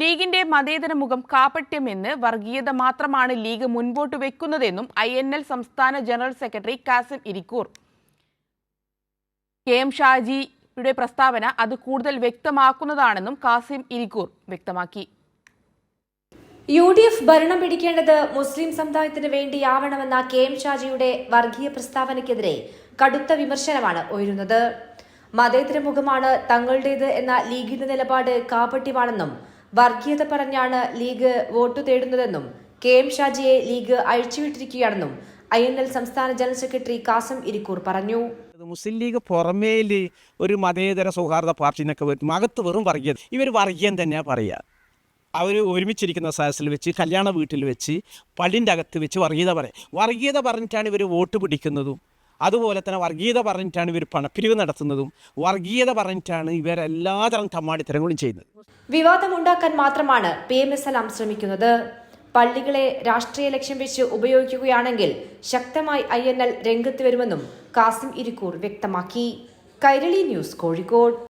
ലീഗിന്റെ മതേതര മുഖം കാപട്യമെന്ന് വർഗീയത മാത്രമാണ് ലീഗ് മുൻപോട്ട് വെക്കുന്നതെന്നും ഐ എൻ എൽ സംസ്ഥാന general secretary Kasim Irikkur. K M ഷാജിയുടെ പ്രസ്താവന അത് കൂടുതൽ വ്യക്തമാക്കുന്നതാണെന്നും കാസിം ഇരിക്കൂർ വ്യക്തമാക്കി. യു ഡി എഫ് ഭരണം പിടിക്കേണ്ടത് മുസ്ലിം സമുദായത്തിന് വേണ്ടിയാവണമെന്ന കെ എം ഷാജിയുടെ വർഗീയ പ്രസ്താവനയ്ക്കെതിരെ കടുത്ത വിമർശനമാണ് ഉയരുന്നത്. മതേതര മുഖമാണ് തങ്ങളുടേത് എന്ന ലീഗിന്റെ നിലപാട് കാപട്യമാണെന്നും വർഗീയത പറഞ്ഞാണ് ലീഗ് വോട്ടു തേടുന്നതെന്നും കെ എം ഷാജിയെ ലീഗ് അഴിച്ചുവിട്ടിരിക്കുകയാണെന്നും ഐ എൻ എൽ സംസ്ഥാന ജനറൽ സെക്രട്ടറി കാസം ഇരിക്കൂർ പറഞ്ഞു. മുസ്ലിം ലീഗ് പുറമേൽ ഒരു മതേതര സൗഹാർദ്ദ പാർട്ടിനൊക്കെ വരും അകത്ത് വെറും വർഗീയത ഇവർ വർഗീയം തന്നെയാണ് പറയുക അവർ ഒരുമിച്ചിരിക്കുന്ന സദസ്സിൽ വെച്ച് കല്യാണ വീട്ടിൽ വെച്ച് പള്ളിന്റെ അകത്ത് വെച്ച് വർഗീയത പറയും. വർഗീയത പറഞ്ഞിട്ടാണ് ഇവർ വോട്ട് പിടിക്കുന്നതും അതുപോലെ തന്നെ വർഗീയത പറഞ്ഞിട്ടാണ് ഇവർ പണപ്പിരിവ് നടത്തുന്നതും വർഗീയത പറഞ്ഞിട്ടാണ് ഇവരെല്ലാതരം തമ്മാടിത്തരങ്ങളും ചെയ്യുന്നത്. വിവാദമുണ്ടാക്കാൻ മാത്രമാണ് പി എം എസ് സലാം ശ്രമിക്കുന്നത്. പള്ളികളെ രാഷ്ട്രീയ ലക്ഷ്യം വെച്ച് ഉപയോഗിക്കുകയാണെങ്കിൽ ശക്തമായി ഐ എൻ എൽ രംഗത്ത് വരുമെന്നും കാസിം ഇരിക്കൂർ വ്യക്തമാക്കി. കൈരളി ന്യൂസ് കോഴിക്കോട്.